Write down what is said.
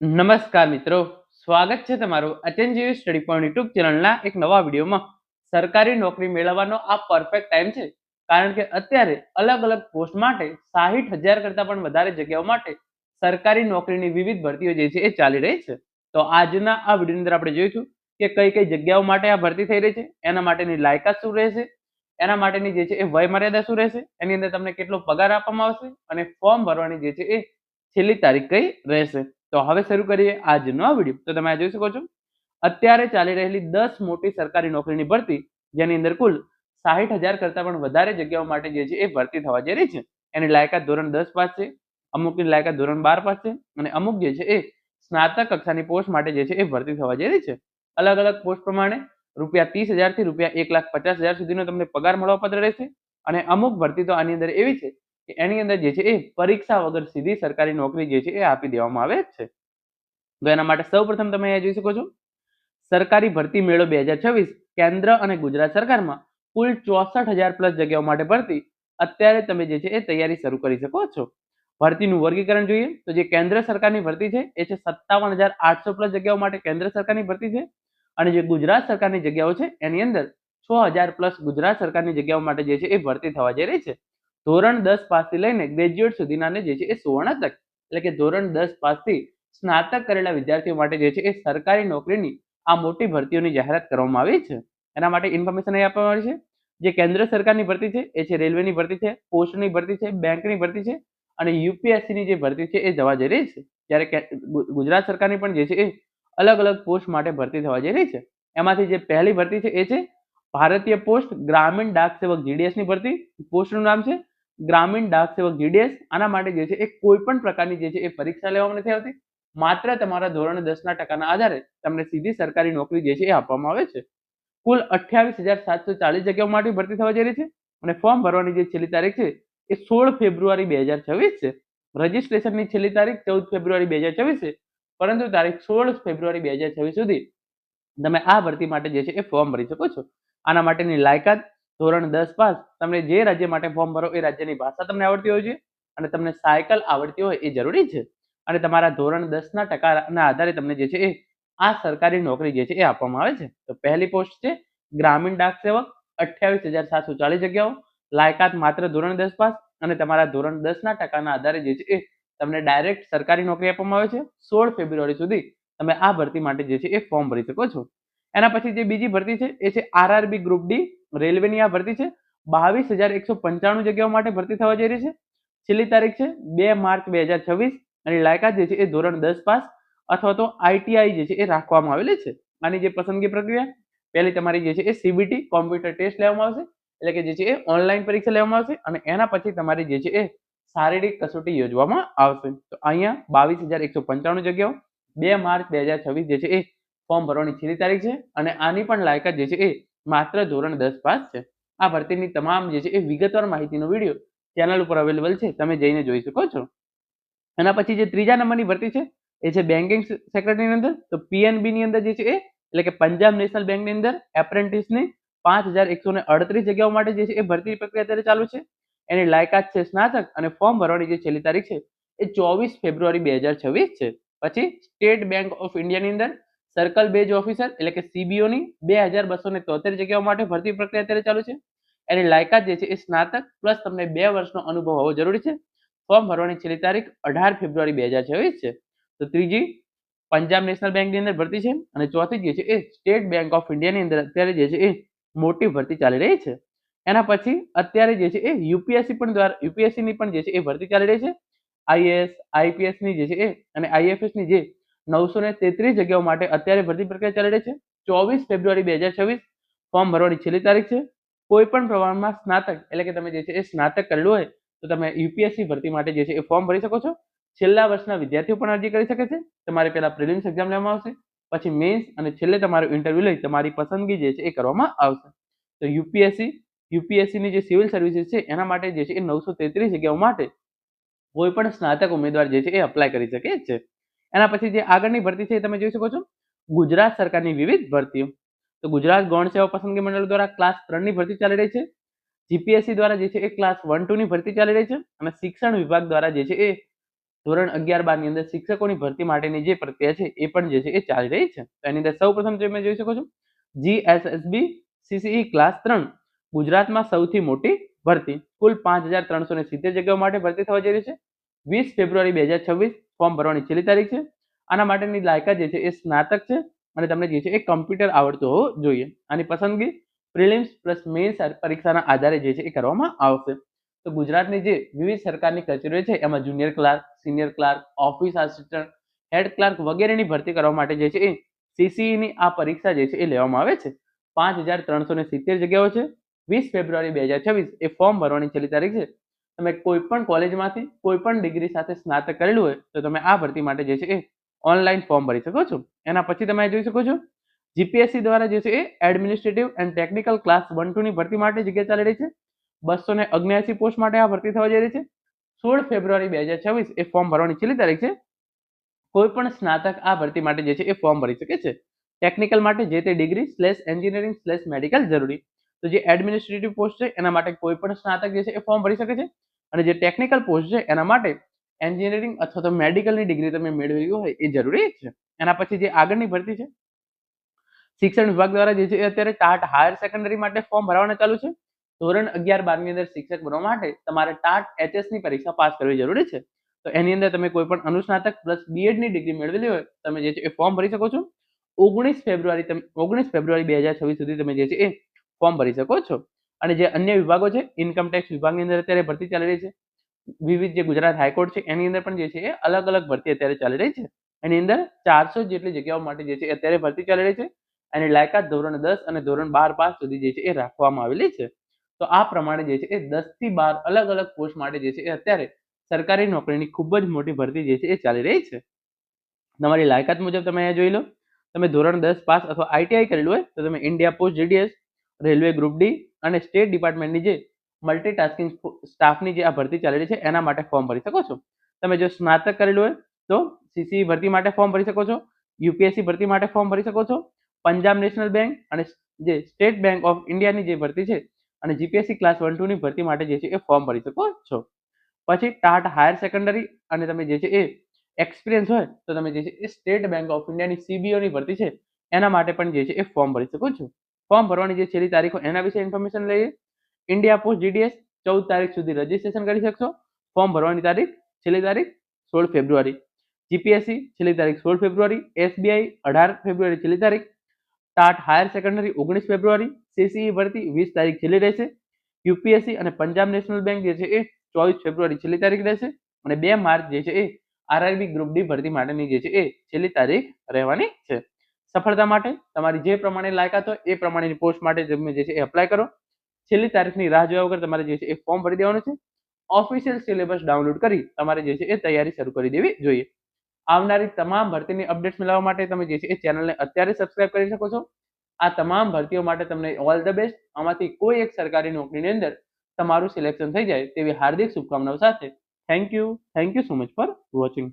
નમસ્કાર મિત્રો. સ્વાગત છે તમારું અચનજીવી સ્ટડી પોઈન્ટ યુટ્યુબ ચેનલના એક નવા વિડીયોમાં. સરકારી નોકરી મેળવવાનો આ પરફેક્ટ ટાઈમ છે. કારણ કે અત્યારે અલગ અલગ પોસ્ટ માટે સાહીઠ હજાર કરતાં પણ વધારે જગ્યાઓ માટે સરકારી નોકરીની વિવિધ ભરતીઓ જે છે એ ચાલી રહી છે. તો આજના આ વિડીયોની અંદર આપણે જોઈશું કે કઈ કઈ જગ્યાઓ માટે આ ભરતી થઈ રહી છે, એના માટેની લાયકાત શું રહેશે, એના માટેની જે છે એ વય મર્યાદા શું રહેશે, એની અંદર તમને કેટલો પગાર આપવામાં આવશે અને ફોર્મ ભરવાની જે છે એ છેલ્લી તારીખ કઈ રહેશે. તો હવે શરૂ કરીએ આજનો વીડિયો. તો તમે જોઈ શકો છો. અત્યારે ચાલી રહેલી દસ મોટી સરકારી નોકરીની ભરતી, જેની અંદર કુલ સાહીઠ હજાર કરતાં પણ વધારે જગ્યાઓ માટે જે છે એ ભરતી થવા જઈ રહી છે. એની લાયકાત ધોરણ દસ પાસ છે, અમુકની લાયકાત ધોરણ બાર પાસ છે અને અમુક જે છે એ સ્નાતક કક્ષાની પોસ્ટ માટે જે છે એ ભરતી થવા જઈ રહી છે. અલગ અલગ પોસ્ટ પ્રમાણે રૂપિયા ત્રીસ હજારથી રૂપિયા એક લાખ પચાસ હજાર સુધીનો તમને પગાર મળવાપાત્ર રહેશે અને અમુક ભરતી તો આની અંદર એવી છે એની અંદર જે છે એ પરીક્ષા વગર સીધી સરકારી નોકરી જે છે એ આપી દેવામાં આવે છે. તો એના માટે સૌ પ્રથમ તમે અહીંયા જોઈ શકો છો. સરકારી ભરતી મેળો બે હજાર છવ્વીસ કેન્દ્ર અને ગુજરાત સરકારમાં કુલ ચોસઠ હજાર પ્લસ જગ્યાઓ માટે ભરતી અત્યારે તમે જે છે એ તૈયારી શરૂ કરી શકો છો. ભરતીનું વર્ગીકરણ જોઈએ. તો જે કેન્દ્ર સરકારની ભરતી છે એ છે સત્તાવન હજાર આઠસો પ્લસ જગ્યાઓ માટે કેન્દ્ર સરકારની ભરતી છે. અને જે ગુજરાત સરકારની જગ્યાઓ છે એની અંદર છ હજાર પ્લસ ગુજરાત સરકારની જગ્યાઓ માટે જે છે એ ભરતી થવા જઈ રહી છે. ધોરણ દસ પાસથી લઈને ગ્રેજ્યુએટ સુધીના જે છે એ સુવર્ણ તક, એટલે કે ધોરણ દસ પાસથી સ્નાતક કરેલા વિદ્યાર્થીઓ માટે જે છે એ સરકારી નોકરીની આ મોટી ભરતીઓની જાહેરાત કરવામાં આવી છે. એના માટે ઇન્ફોર્મેશન અહીં આપવામાં આવી છે. જે કેન્દ્ર સરકારની ભરતી છે, એ છે રેલવેની ભરતી છે, પોસ્ટની ભરતી છે, બેંકની ભરતી છે અને યુપીએસસીની જે ભરતી છે એ જવા જઈ રહી છે. જ્યારે ગુજરાત સરકારની પણ જે છે એ અલગ અલગ પોસ્ટ માટે ભરતી થવા જઈ રહી છે. એમાંથી જે પહેલી ભરતી છે એ છે ભારતીય પોસ્ટ ગ્રામીણ ડાક સેવક જીડીએસની ભરતી. પોસ્ટનું નામ છે ગ્રામીણ ડાક સેવક જીડીએસ આના માટે જે છે એ કોઈ પણ પ્રકારની જે છે એ પરીક્ષા લેવામાં નથી આવતી. માત્ર તમારા ધોરણ દસના ટકાના આધારે તમને સીધી સરકારી નોકરી જે છે એ આપવામાં આવે છે. કુલ અઠ્યાવીસ હજાર સાતસો ચાલીસ જગ્યાઓ માટે ભરતી થવા જઈ રહી છે અને ફોર્મ ભરવાની જે છેલ્લી તારીખ છે એ સોળ ફેબ્રુઆરી બે હજાર છવ્વીસ છે. રજિસ્ટ્રેશનની છેલ્લી તારીખ ચૌદ ફેબ્રુઆરી બે હજાર છવ્વીસ છે. પરંતુ તારીખ સોળ ફેબ્રુઆરી બે હજાર છવ્વીસ સુધી તમે આ ભરતી માટે જે છે એ ફોર્મ ભરી શકો છો. આના માટેની લાયકાત ધોરણ દસ પાસ તમને જે રાજ્ય માટે ફોર્મ ભરો એ રાજ્યની ભાષા તમને આવડતી હોય છે અને તમને સાયકલ આવડતી હોય એ જરૂરી છે. અને તમારા ધોરણ દસના ટકાના આધારે તમને જે છે એ આ સરકારી નોકરી જે છે એ આપવામાં આવે છે. તો પહેલી પોસ્ટ છે, ગ્રામીણ ડાક સેવક, અઠ્યાવીસ હજાર સાતસો ચાલીસ જગ્યાઓ, લાયકાત માત્ર ધોરણ દસ પાસ અને તમારા ધોરણ દસના ટકાના આધારે જે છે એ તમને ડાયરેક્ટ સરકારી નોકરી આપવામાં આવે છે. સોળ ફેબ્રુઆરી સુધી તમે આ ભરતી માટે જે છે એ ફોર્મ ભરી શકો છો. એના પછી જે બીજી ભરતી છે, એ છે આરઆરબી ગ્રુપ ડી રેલવેની આ ભરતી છે, બાવીસ હજાર એકસો પંચાણું જગ્યાઓ માટે ભરતી થવા જઈ રહી છે. છેલ્લી તારીખ છે, બે માર્ચ બે હજાર છવ્વીસ, અને લાયકાત જે છે એ ધોરણ દસ પાસ, અથવા તો આઈટીઆઈ જે છે એ રાખવામાં આવેલી છે. આની જે પસંદગી પ્રક્રિયા, પહેલી તમારી જે છે એ સીબીટી કોમ્પ્યુટર ટેસ્ટ લેવામાં આવશે, એટલે કે જે છે એ ઓનલાઈન પરીક્ષા લેવામાં આવશે, અને એના પછી તમારી જે છે એ શારીરિક કસોટી યોજવામાં આવશે. તો અહીંયા બાવીસ હજાર એકસો પંચાણું જગ્યાઓ, બે માર્ચ બે હજાર છવ્વીસ જે છે એ ફોર્મ ભરવાની છેલ્લી તારીખ છે, અને આની પણ લાયકાત જે છે એ માત્ર ધોરણ દસ પાસ છે. આ ભરતીની તમામ જે છે એ વિગતવાર માહિતીનો વીડિયો ચેનલ ઉપર અવેલેબલ છે. તમે જઈને જોઈ શકો છો. એના પછી જે ત્રીજા નંબરની ભરતી છે, એ છે બેન્કિંગ સેક્રેટરીની અંદર. તો પીએનબી ની અંદર જે છે એ, એટલે કે પંજાબ નેશનલ બેંકની અંદર એપ્રેન્ટિસની પાંચ હજાર એકસો ને અડત્રીસ જગ્યાઓ માટે જે છે એ ભરતી પ્રક્રિયા અત્યારે ચાલુ છે. એની લાયકાત છે સ્નાતક અને ફોર્મ ભરવાની જે છેલ્લી તારીખ છે, એ ચોવીસ ફેબ્રુઆરી બે હજાર છવ્વીસ છે. પછી સ્ટેટ બેંક ઓફ ઇન્ડિયાની અંદર સર્કલ બેજ ઓફિસર એટલે કે સીબીઓની બે હજાર બસો ને તોતેર જગ્યાઓ માટે ભરતી પ્રક્રિયા અત્યારે ચાલુ છે. એની લાયકાત જે છે એ સ્નાતક પ્લસ તમને બે વર્ષનો અનુભવ હોવો જરૂરી છે. ફોર્મ ભરવાની છેલ્લી તારીખ અઢાર ફેબ્રુઆરી બે હજાર છવ્વીસ છે. તો ત્રીજી, પંજાબ નેશનલ બેંકની અંદર ભરતી છે અને ચોથી જે છે એ સ્ટેટ બેંક ઓફ ઇન્ડિયાની અંદર અત્યારે જે છે એ મોટી ભરતી ચાલી રહી છે. એના પછી અત્યારે જે છે એ યુપીએસસી પણ દ્વારા, યુપીએસસીની પણ જે છે એ ભરતી ચાલી રહી છે. આઈએએસ આઈપીએસની જે છે એ અને આઈએફએસની જે નવસો ને તેત્રીસ જગ્યાઓ માટે અત્યારે ભરતી પ્રક્રિયા ચાલી રહી છે. ચોવીસ ફેબ્રુઆરી બે હજાર છવ્વીસ, ફોર્મ ભરવાની છેલ્લી તારીખ છે. કોઈ પણ પ્રમાણમાં સ્નાતક, એટલે કે તમે જે છે એ સ્નાતક કરેલું હોય, તો તમે યુપીએસસી ભરતી માટે જે છે એ ફોર્મ ભરી શકો છો. છેલ્લા વર્ષના વિદ્યાર્થીઓ પણ અરજી કરી શકે છે. તમારે પહેલા પ્રિલિમ્સ એક્ઝામ લેવામાં આવશે, પછી મેન્સ, અને છેલ્લે તમારું ઇન્ટરવ્યુ લઈ તમારી પસંદગી જે છે એ કરવામાં આવશે. તો યુપીએસસી, યુપીએસસીની જે સિવિલ સર્વિસીસ છે, એના માટે જે છે એ નવસો તેત્રીસ જગ્યાઓ માટે કોઈ પણ સ્નાતક ઉમેદવાર જે છે એ અપ્લાય કરી શકે છે. એના પછી જે આગળની ભરતી છે એ તમે જોઈ શકો છો. ગુજરાત સરકારની વિવિધ ભરતીઓ. તો ગુજરાત ગૌણ સેવા પસંદગી મંડળ દ્વારા ક્લાસ ત્રણની ભરતી ચાલી રહી છે. જીપીએસસી દ્વારા જે છે એ ક્લાસ વન ટુની ભરતી ચાલી રહી છે અને શિક્ષણ વિભાગ દ્વારા જે છે એ ધોરણ અગિયાર બારની અંદર શિક્ષકોની ભરતી માટેની જે પ્રક્રિયા છે એ પણ જે છે એ ચાલી રહી છે. તો એની અંદર સૌ પ્રથમ તમે જોઈ શકો છો જીએસએસબી સીસીઈ ક્લાસ ત્રણ, ગુજરાતમાં સૌથી મોટી ભરતી. કુલ પાંચ હજાર ત્રણસો ને સિત્તેર જગ્યાઓ માટે ભરતી થવા જઈ રહી છે. વીસ ફેબ્રુઆરી બે હજાર છવ્વીસ ફોર્મ ભરવાની છેલ્લી તારીખ છે. આના માટેની લાયકાત જે છે એ સ્નાતક છે અને તમને જે છે એ કમ્પ્યુટર આવડતું હોવું જોઈએ. આની પસંદગી પ્રિલિમ્સ પ્લસ મેન્સ પરીક્ષાના આધારે જે છે એ કરવામાં આવશે. તો ગુજરાતની જે વિવિધ સરકારની કચેરીઓ છે, એમાં junior clerk, senior clerk, office assistant, head clerk વગેરેની ભરતી કરવા માટે જે છે એ સીસીઈની આ પરીક્ષા જે છે એ લેવામાં આવે છે. પાંચ હજાર ત્રણસો સિત્તેર જગ્યાઓ છે. વીસ ફેબ્રુઆરી બે હજાર છવ્વીસ એ ફોર્મ ભરવાની છેલ્લી તારીખ છે. તમે કોઈ પણ કોલેજમાંથી કોઈ પણ ડિગ્રી સાથે સ્નાતક કરેલું હોય, તો તમે આ ભરતી માટે જે છે એ ઓનલાઈન ફોર્મ ભરી શકો છો. એના પછી તમે જોઈ શકો છો જીપીએસસી દ્વારા જે છે એ administrative and technical class one two ની ભરતી માટે જગ્યા ચાલી રહી છે. બસો ને અગ્યાસી પોસ્ટ માટે આ ભરતી થવા જઈ રહી છે. સોળ ફેબ્રુઆરી બે હજાર છવ્વીસ એ ફોર્મ ભરવાની છેલ્લી તારીખ છે. કોઈ પણ સ્નાતક આ ભરતી માટે જે છે એ ફોર્મ ભરી શકે છે. ટેકનિકલ માટે જે તે degree slash engineering slash medical જરૂરી. તો જે એડમિનિસ્ટ્રેટિવ પોસ્ટ છે, એના માટે કોઈ પણ સ્નાતક જે છે, એ ફોર્મ ભરી શકે છે. અને જે ટેકનિકલ પોસ્ટ છે, એના માટે એન્જિનિયરિંગ અથવા તો મેડિકલની ડિગ્રી તમે મેળવી હોય, એ જરૂરી છે. એના પછી જે આગળની ભરતી છે, શિક્ષણ વિભાગ દ્વારા જે છે અત્યારે ટાટ હાયર સેકન્ડરી માટે ફોર્મ ભરવાના ચાલુ છે. ધોરણ અગિયાર બારની અંદર શિક્ષક બનવા માટે તમારે ટાટ એચએસની પરીક્ષા પાસ કરવી જરૂરી છે. તો એની અંદર તમે કોઈ પણ અનુસ્નાતક પ્લસ બીએડની ડિગ્રી મેળવેલી હોય, તમે જે છે, એ ફોર્મ ભરી શકો છો. ઓગણીસ ફેબ્રુઆરી તમે, ઓગણીસ ફેબ્રુઆરી બે હજાર છવ્વીસ સુધી તમે જે છે, એ ફોર્મ ભરી શકો છો. અને જે અન્ય વિભાગો છે ઇન્કમ ટેક્સ વિભાગની અંદર અત્યારે ભરતી ચાલી રહી છે. વિવિધ જે ગુજરાત હાઈકોર્ટ છે, એની અંદર પણ જે છે એ અલગ અલગ ભરતી અત્યારે ચાલી રહી છે. એની અંદર ચારસો જેટલી જગ્યાઓ માટે જે છે અત્યારે ભરતી ચાલી રહી છે. એની લાયકાત ધોરણ દસ અને ધોરણ બાર પાસ સુધી જે છે એ રાખવામાં આવેલી છે. તો આ પ્રમાણે જે છે એ દસથી બાર અલગ અલગ પોસ્ટ માટે જે છે એ અત્યારે સરકારી નોકરીની ખૂબ જ મોટી ભરતી જે છે એ ચાલી રહી છે. તમારી લાયકાત મુજબ તમે અહીંયા જોઈ લો. તમે ધોરણ દસ પાસ અથવા આઈટીઆઈ કરેલું હોય, તો તમે India post GDS railway group D અને સ્ટેટ ડિપાર્ટમેન્ટની જે મલ્ટીટાસ્કિંગ સ્ટાફની જે આ ભરતી ચાલી રહી છે, એના માટે ફોર્મ ભરી શકો છો. તમે જો સ્નાતક કરેલું હોય, તો સીસી ભરતી માટે ફોર્મ ભરી શકો છો, યુપીએસસી ભરતી માટે ફોર્મ ભરી શકો છો, પંજાબ નેશનલ બેંક અને જે સ્ટેટ બેંક ઓફ ઇન્ડિયાની જે ભરતી છે અને જીપીએસસી ક્લાસ વન ટુની ભરતી માટે જે છે એ ફોર્મ ભરી શકો છો. પછી ટાટ હાયર સેકન્ડરી અને તમે જે છે એ એક્સપિરિયન્સ હોય, તો તમે જે છે એ સ્ટેટ બેંક ઓફ ઇન્ડિયાની સીબીઓની ભરતી છે, એના માટે પણ જે છે એ ફોર્મ ભરી શકો છો. ફોર્મ ભરવાની જે છેલ્લી તારીખો એના વિશે ઇન્ફોર્મેશન લઈએ. ઇન્ડિયા પોસ્ટ જીડીએસ ચૌદ તારીખ સુધી રજીસ્ટ્રેશન કરી શકશો. ફોર્મ ભરવાની તારીખ છેલ્લી તારીખ સોળ ફેબ્રુઆરી. જીપીએસસી છેલ્લી તારીખ સોળ ફેબ્રુઆરી. એસબીઆઈ અઢાર ફેબ્રુઆરી છેલ્લી તારીખ. ટાટ હાયર સેકન્ડરી ઓગણીસ ફેબ્રુઆરી. સીસીઈ ભરતી વીસ તારીખ છેલ્લી રહેશે. યુપીએસસી અને પંજાબ નેશનલ બેંક જે છે એ ચોવીસ ફેબ્રુઆરી છેલ્લી તારીખ રહેશે. અને બે માર્ચ જે છે એ આરઆરબી ગ્રુપ ડી ભરતી માટેની જે છે એ છેલ્લી તારીખ રહેવાની છે. સફળતા માટે, તમારી જે પ્રમાણે લાયકાત હોય, એ પ્રમાણેની પોસ્ટ માટે તમે જે છે એ એપ્લાય કરો. છેલ્લી તારીખની રાહ જોયા વગર તમારે જે છે એ ફોર્મ ભરી દેવાનું છે. ઓફિશિયલ સિલેબસ ડાઉનલોડ કરી તમારે જે છે એ તૈયારી શરૂ કરી દેવી જોઈએ. આવનારી તમામ ભરતીની અપડેટ્સ મેળવવા માટે તમે જે છે એ ચેનલને અત્યારે સબસ્ક્રાઇબ કરી શકો છો. આ તમામ ભરતીઓ માટે તમને ઓલ ધ બેસ્ટ આમાંથી કોઈ એક સરકારી નોકરીની અંદર તમારું સિલેક્શન થઈ જાય તેવી હાર્દિક શુભકામનાઓ સાથે. Thank you thank you so much for watching